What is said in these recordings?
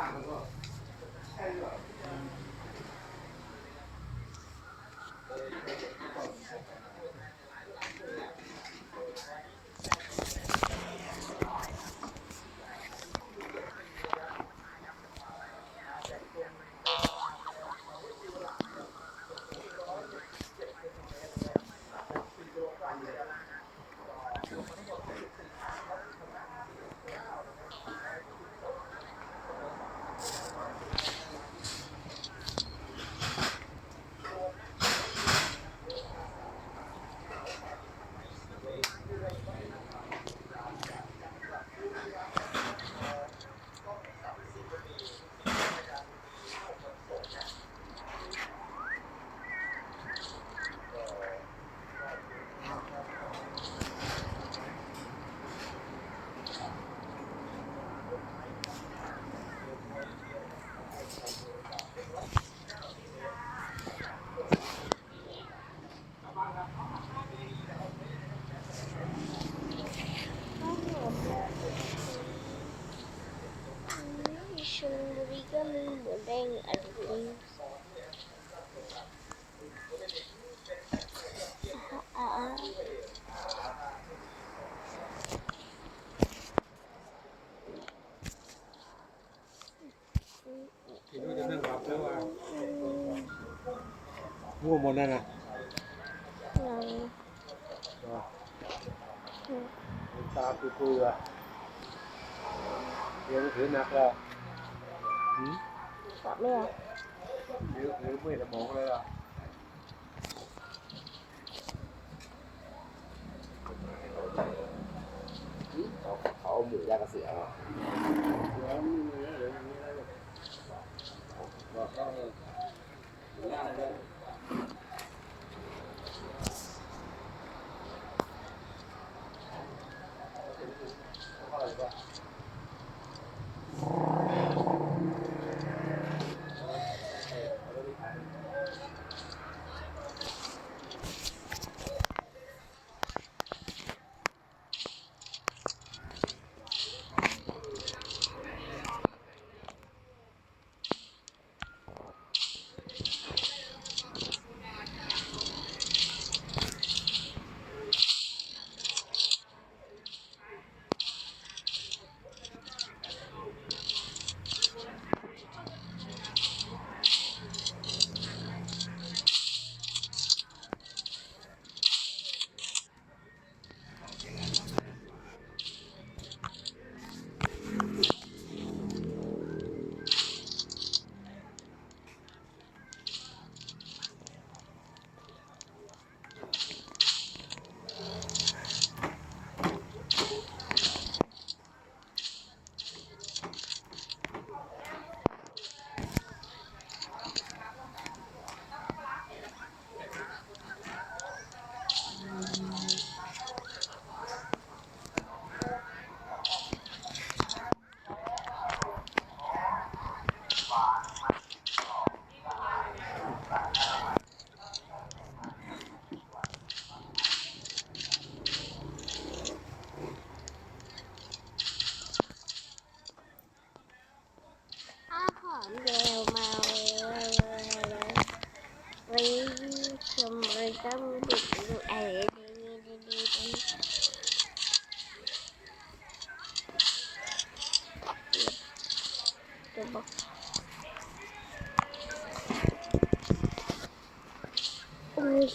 大哥，太热。嗯 ง่วงหมดนั่นนะตาคือเปื่อเดี๋ยวถือหนักแล้วหืมตอบไม่ได้ถือถือไม่สมองเลยอะเขาเขาเอาหมูย่างกระเสือมาเดี๋ยวมีเนื้อเดี๋ยว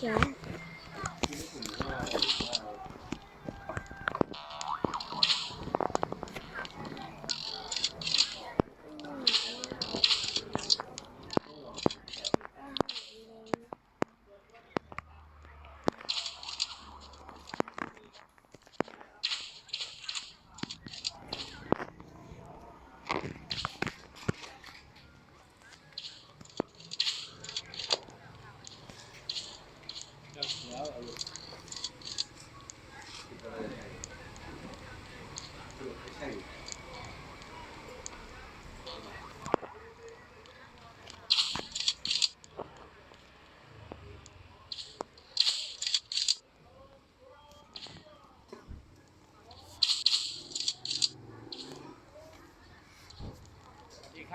อุ้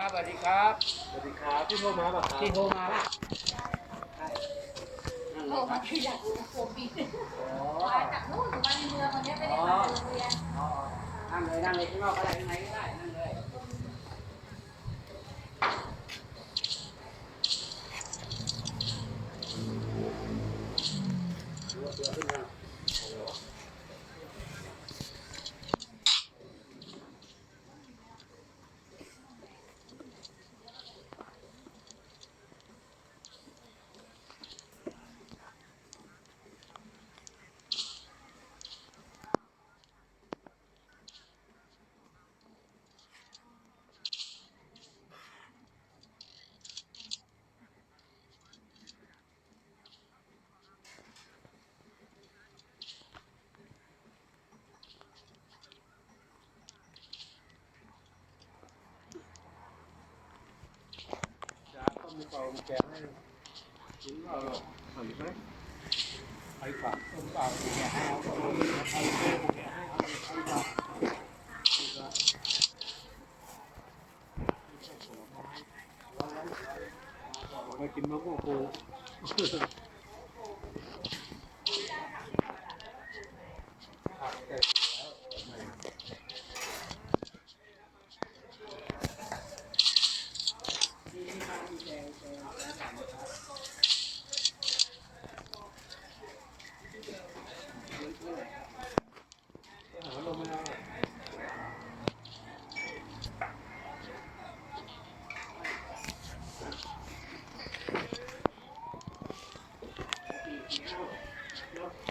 ครับสวัสดีครับสวัสดีครับพี่โทรมาป่ะครับที่โทรมาป่ะโทรมาคืออยากรู้โควิดมาจากนู่นมาในเมืองวันนี้ไม่ได้มาโรงเรียนอ๋อนั่งเลยนั่งเลยข้างนอกก็ได้ข้างในก็ได้นั่งเลย มเปล่าแกให้กินเปล่าหันไหมไปฝากต้มเปล่าแกงให้เอาเอาเอาแกงให้เอาเอาฝากไปกินมะม่วงปู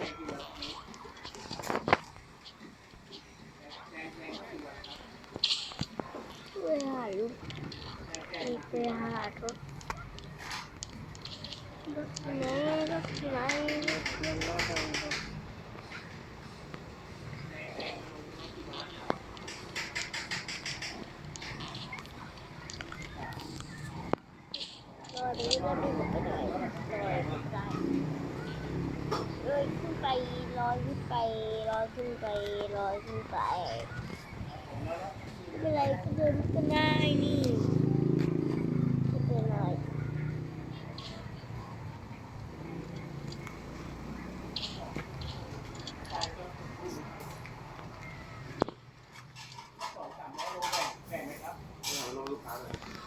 ไปหาลูกไปหารถรถไหนรถไหนรถไหน Amen.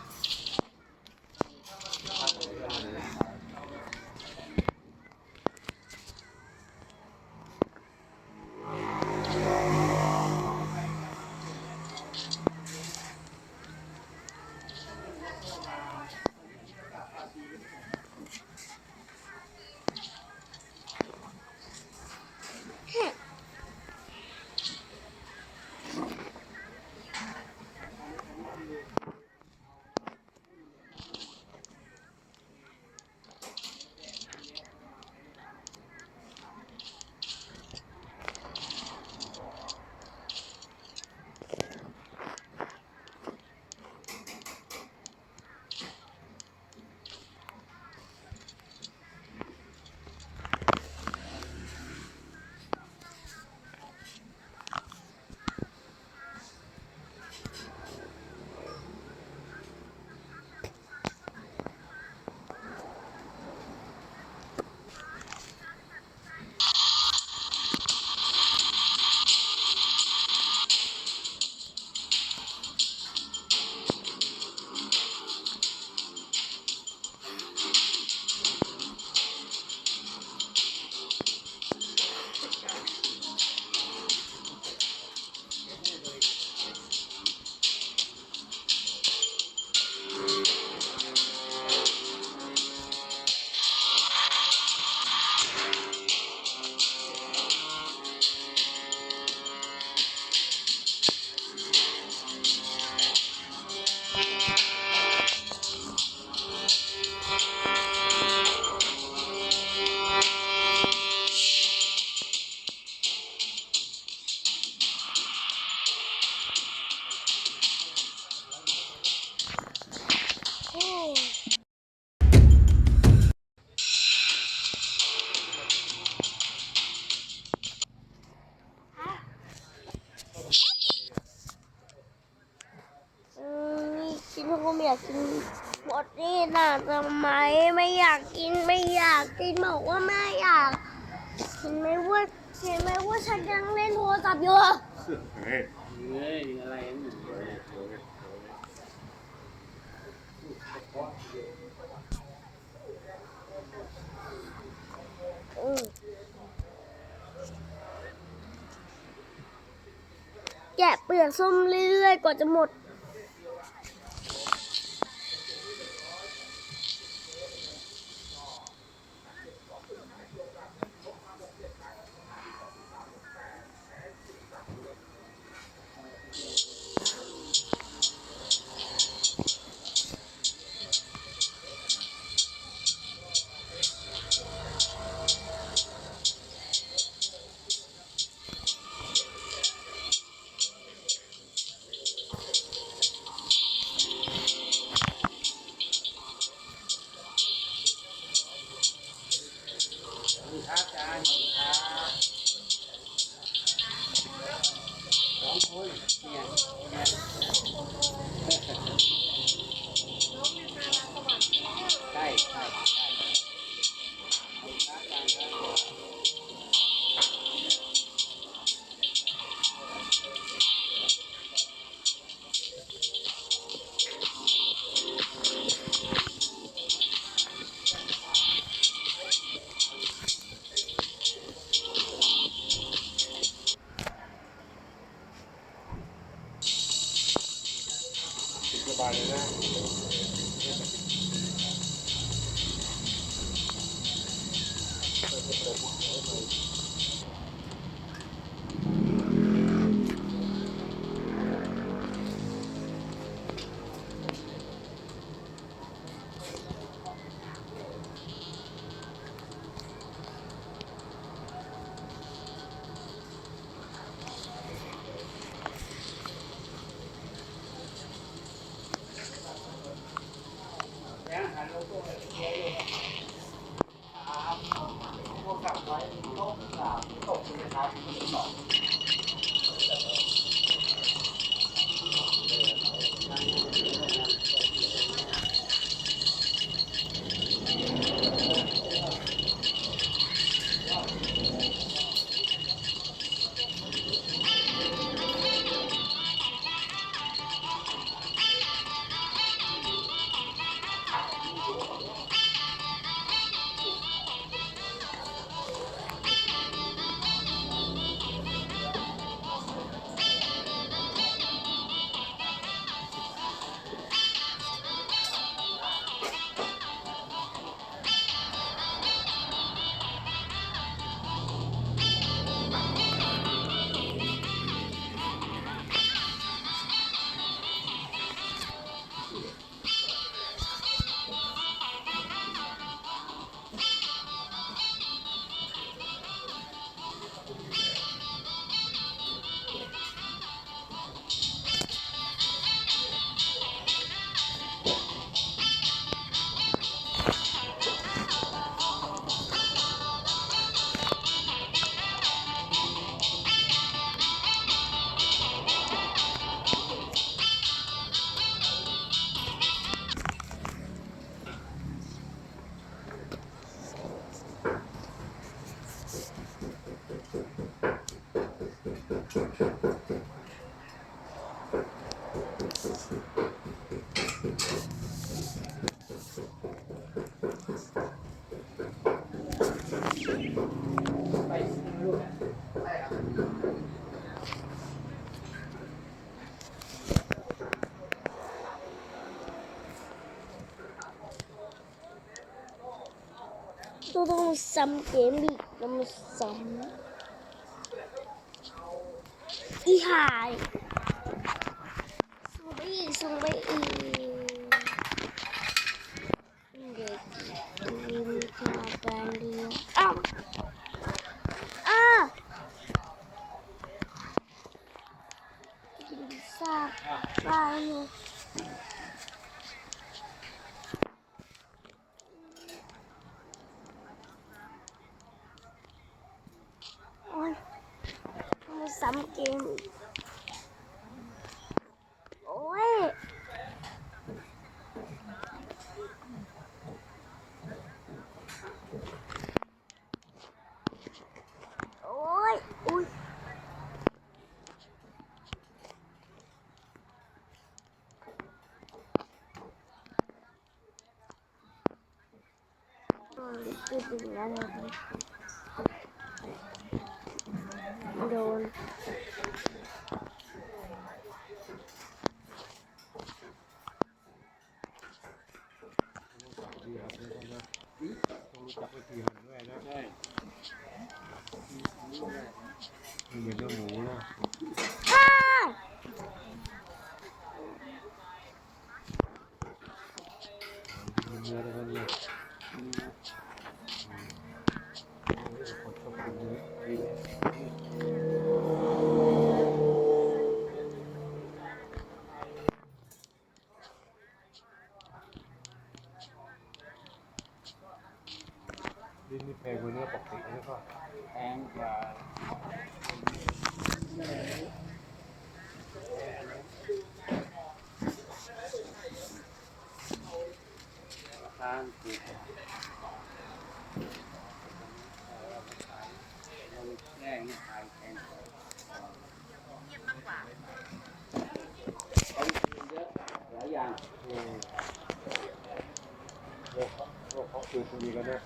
แกะเปลือกส้มเรื่อยๆกว่าจะหมด โอ้ย ตัวต้องซ้ำเกมอีกต้องซ้ำอีหายส่งไปอีกส่งไปอีกเด็กดีมีทาการเรียนอ้าวอ้ากินซ่าไปเลย โดนดีครับนี่ก็นะต้องรู้จักวิธีหั่นด้วยนะใช่มันเหมือนเนื้อหมูนะ อ้า มันเนื้อแล้วก็เนี่ยอืมคนชอบกินเนื้อดิ้นนี่แพงกว่าเนื้อปกตินะก็ แพงกว่าราคาถูกเราแย่งนี่ขายแพงกว่าเขากินเยอะหลายอย่าง อืมโรคโรคเขาคืนตรงนี้กันนะ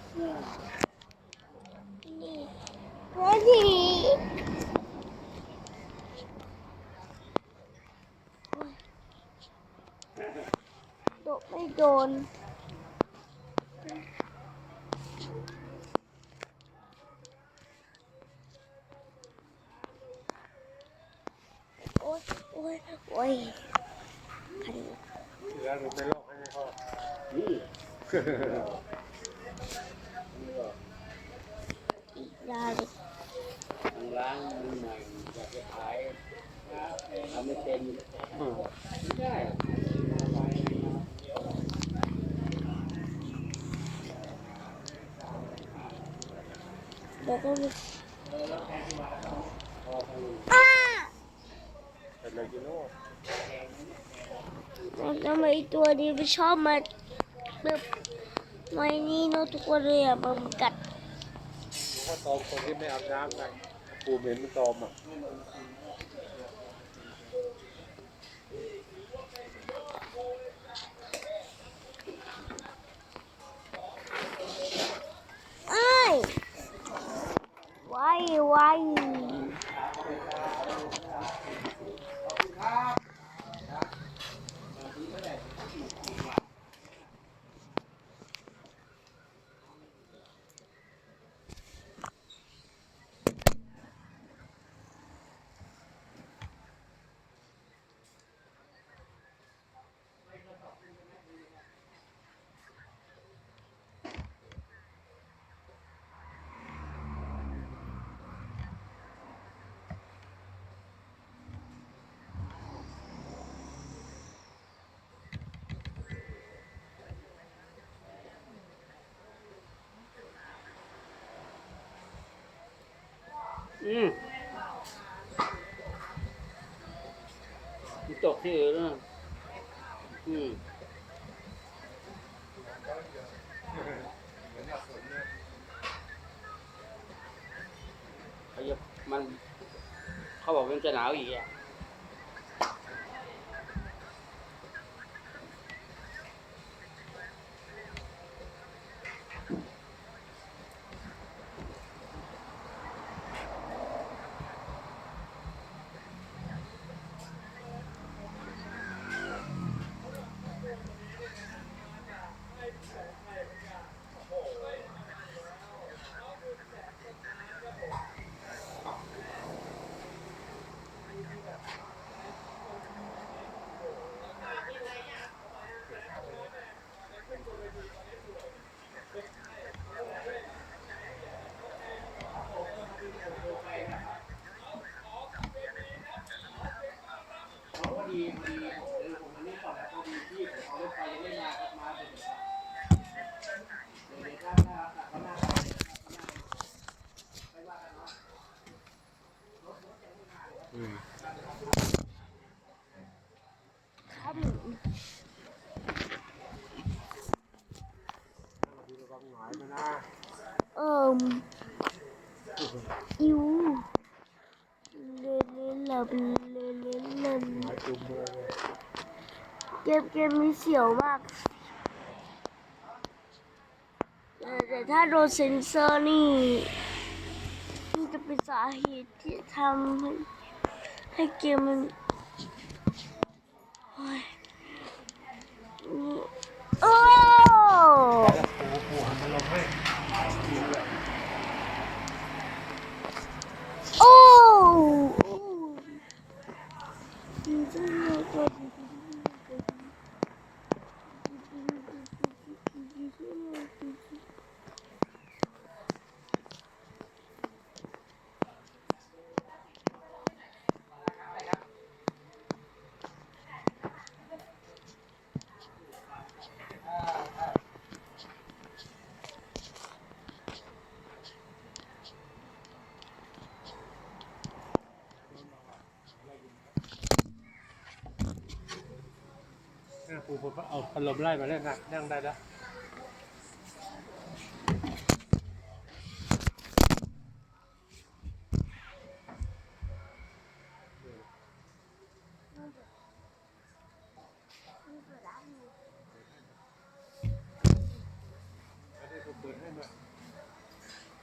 นี่แล้วที โดนไม่โดน โอ๊ยโอ๊ยโอ๊ยคัน ที่แล้วรู้ไม่โรคให้เขา นี่ อีกยาเลย ทางร้านมือใหม่อยากจะขายทำไม่เป็น อืม ไม่ได้ แล้วก็มี พอ ทางอ้าเป็นเลยกิโลแล้วทำไมตัวนี้มันชอบมาแบบไม่นี่นอะทุกคนเลยอะมันกัดรู้ว่าตอมคนที่ไม่อาบน้ำไงปูเหม็นมันตอมอะ ไว้ไอืมตกที่อื่นนะอืมมันเขาบอกมันจะหนาวอีกอะ เลยเลยลำเลยเงินเงินเกมเกมมีเสียวมากแต่แต่ถ้าโดนเซ็นเซอร์นี่นี่จะเป็นสาเหตุที่ทำให้ ให้เกมมันโอ้ยนี่โอ้ แล้วปูปูหันมาลงให้กินเลยโอ้นี่จะเรียกว่าเนี่ยปูปูเอาพัดลมไล่มาเล่นนะนั่งได้แล้วไม่ได้เปิดให้มา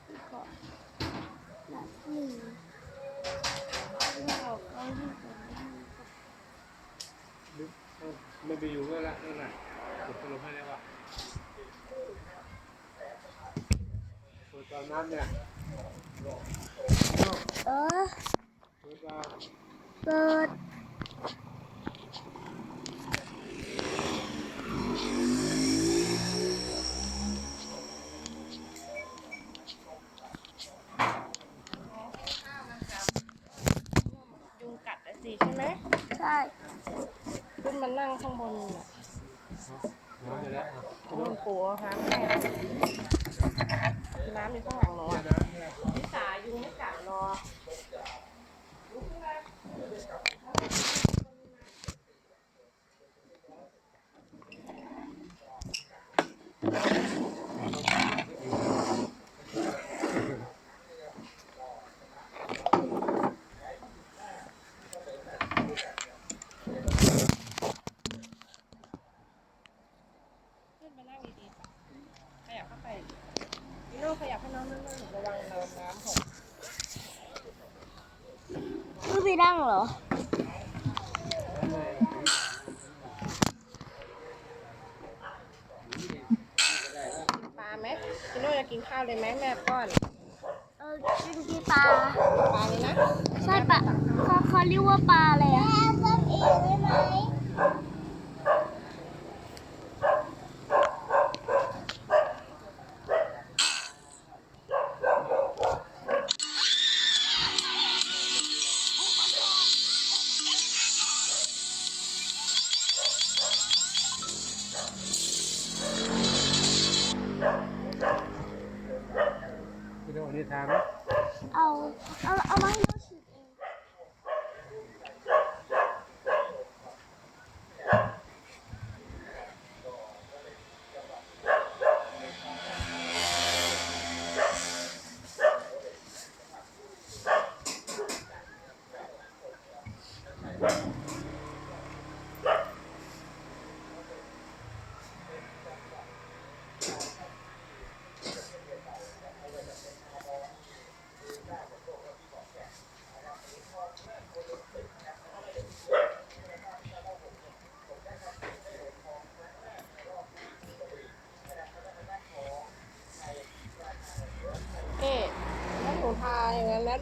หนึ่งไม่ออกไปที่สองลึกเอ้าไม่ไปอยู่ก็แล้วนั่นน่ะกดพัดลมให้ได้ปะ เปิดตอออเปิด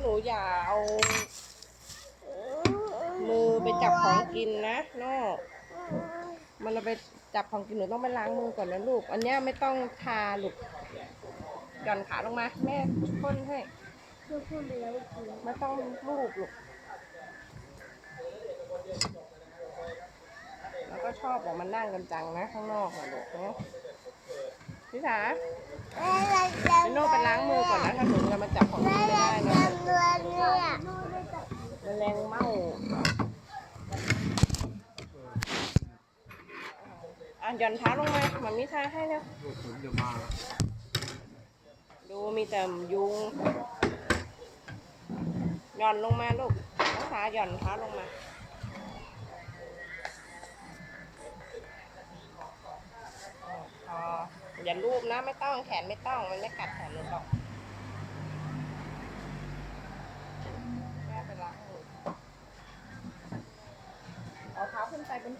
หนูอย่าเอา มือไปจับของกินนะโน่มันเราไปจับของกินหนูต้องไปล้างมือก่อนนะลูก อันเนี้ยไม่ต้องทาลูกหย่อนขาลงมา แม่พ่นให้เพื่อพูดไปแล้วไม่ต้องลูบลูกแล้วก็ชอบบอกมันนั่งกันจังนะ ข้างนอกนะลูกเนะพี่สา โน่ไปล้างมือก่อนนะถ้าหนูจะมาจับของไม่ได้นะเรือเนี่ยแมลงเม่าอะหย่อนเท้าลงมาหมามิทาให้แล้วลูกผมจะดูมีแต่ยุงหย่อนลงมาลูกน้องขาหย่อนเท้าลงมาพอ อย่ารูปนะ ไม่ต้องแขนไม่ต้อง มันไม่กัดแขนหนูหรอกแม่ไปล้างมือเอาเท้าขึ้นไปเป็น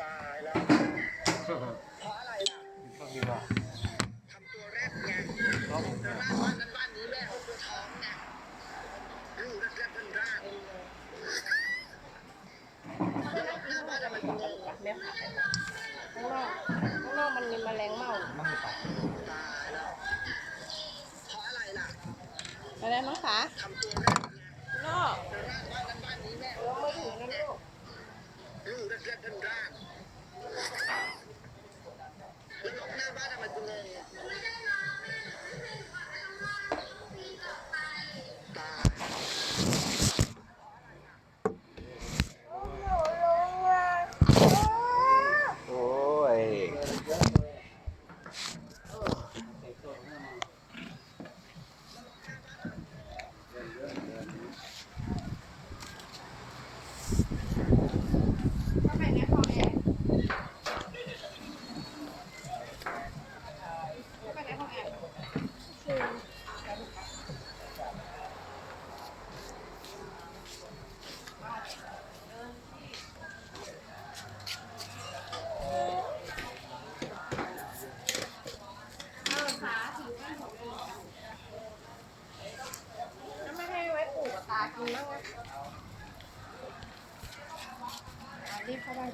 ตายแล้วเพราะอะไรล่ะต้องมีว่าทำตัวแรกไงร้องบ้านบ้านนั้นบ้านนี้แม่เขาตัวท้องไงลูกแรกๆเป็นร่างแล้วหน้าบ้านอะไรมันงง แม่พาไปข้างนอกข้างนอกมันมีแมลงเม่ามันไม่ไปตายแล้วเพราะอะไรล่ะไปแล้วน้องขาทำตัว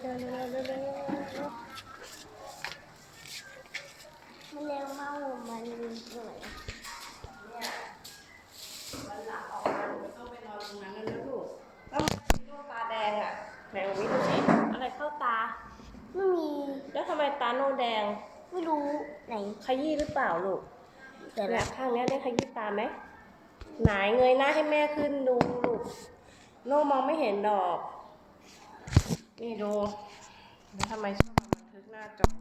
มันเร็วมากมันสวยต้องไปนอนตรงนั้นแล้วลูกแล้วมีลูตาแดงอะไหนเอาวิดูสิอะไรเข้าตา ไม่มี แล้วทำไมตาโนแดง ไม่รู้ไหน ขยี้หรือเปล่าลูกแต่ละข้างเนี้ยได้ขยี้ตาไหมไหนเงยหน้าให้แม่ขึ้นดูลูก โนมองไม่เห็นดอก นี่ดูแล้วทำไมชอบมาบันทึกหน้าจอ